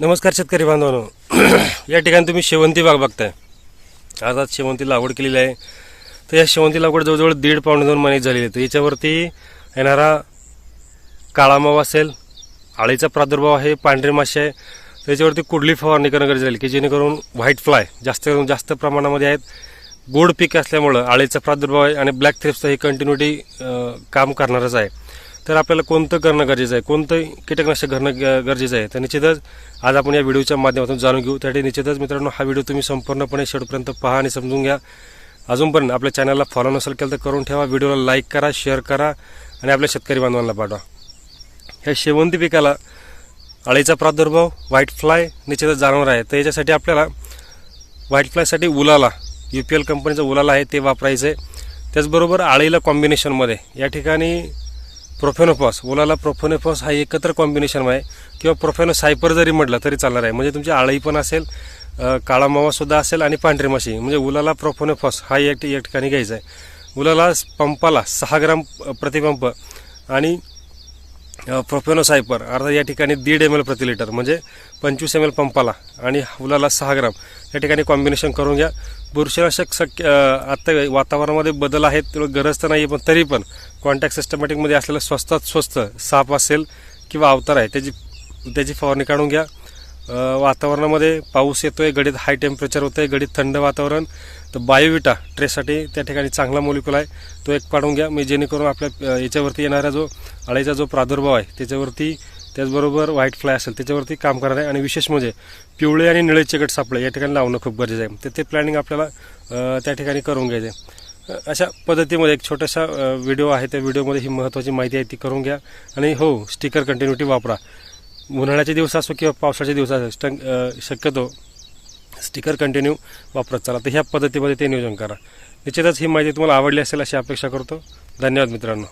नमस्कार शेतकरी बांधवांनो. या ठिकाणी तुम्ही शेवंती बाग बघताय. आज आज शेवंती लागवड केलेली आहे. तर या शेवंती लागवड जवळजवळ दीड पावणे दोन महिने झालेली आहे. तर याच्यावरती येणारा काळा मावा असेल आळीचा प्रादुर्भाव आहे पांढरे मासे आहे. तर याच्यावरती कुडली फवारणी करणं गरजेचं झाली की जेणेकरून व्हाईट फ्लाय जास्त करून जास्त प्रमाणामध्ये आहेत. गोड पीक असल्यामुळं आळीचा प्रादुर्भाव आहे आणि ब्लॅक थ्रिप्सचं हे कंटिन्युटी काम करणारच आहे. तर आपल्याला कोणतं करणं गरजेचं आहे? कोणतं कीटकनाशक करणं ग- गरजेचं आहे? तर निश्चितच आज आपण या व्हिडिओच्या माध्यमातून जाणून घेऊ. त्यासाठी निश्चितच मित्रांनो हा व्हिडिओ तुम्ही संपूर्णपणे शेवटपर्यंत पहा आणि समजून घ्या. अजूनपर्यंत आपल्या चॅनलला फॉलो नसेल केलं तर करून ठेवा. व्हिडिओला लाईक करा शेअर करा आणि आपल्या शेतकरी बांधवांना पाठवा. ह्या शेवंती पिकाला अळीचा प्रादुर्भाव व्हाईट फ्लाय निश्चितच जाणवणार आहे. तर याच्यासाठी आपल्याला व्हाईट फ्लायसाठी उलाला यू पी एल कंपनीचं उलाला आहे ते वापरायचं आहे त्याचबरोबर आळीला कॉम्बिनेशनमध्ये या ठिकाणी प्रोफेनोफॉस ओलाला प्रोफेनोफॉस हा एकत्र कॉम्बिनेशन आहे. किंवा प्रोफेनो सायपर जरी म्हटलं तरी चालणार आहे. म्हणजे तुमची आळई पण असेल काळा मावासुद्धा असेल आणि पांढरी माशी म्हणजे उलाला प्रोफोनोफॉस हा एक ठिकाणी घ्यायचा आहे. उलाला पंपाला सहा ग्राम प्रतिपंप. आणि प्रोफेनोसायपर अर्थात या ठिकाणी दीड एम एल प्रति लिटर म्हणजे पंचवीस एम एल पंपाला आणि हुलाला सहा ग्राम. या ठिकाणी कॉम्बिनेशन करून घ्या. बुरशीनाशक शक्य आत्ता वातावरणामध्ये बदल आहेत तेवढं गरज तर नाही पण तरी पण कॉन्टॅक्ट सिस्टमॅटिकमध्ये असलेलं स्वस्तात स्वस्त साप असेल किंवा अवतार आहे त्याची त्याची फवारणी काढून घ्या. वातावरणामध्ये पाऊस येतोय गडीत हाय टेम्परेचर होतं आहे गडीत थंड वातावरण. तर बायोविटा ट्रेसाठी त्या ठिकाणी चांगला मोलिक्युल आहे. तो एक पाडून घ्या. मी जेणेकरून आपल्या याच्यावरती येणारा जो अळीचा जो प्रादुर्भाव आहे त्याच्यावरती त्याचबरोबर व्हाईट फ्लाय असेल त्याच्यावरती काम करणार आहे. आणि विशेष म्हणजे पिवळे आणि निळे चिकट सापळे या ठिकाणी लावणं खूप गरजेचं आहे. तर ते प्लॅनिंग आपल्याला त्या ठिकाणी करून घ्यायचं आहे. अशा पद्धतीमध्ये एक छोटासा व्हिडिओ आहे. त्या व्हिडिओमध्ये ही महत्त्वाची माहिती आहे ती करून घ्या. आणि हो स्टिकर कंटिन्युटी वापरा. उन्हाळ्याचे दिवस असो किंवा पावसाचे दिवस असो स्टंग शक्यतो स्टिकर कंटिन्यू वापरत चला. तर ह्या पद्धतीमध्ये ते नियोजन करा. निश्चितच ही माहिती तुम्हाला आवडली असेल अशी अपेक्षा करतो. धन्यवाद मित्रांनो.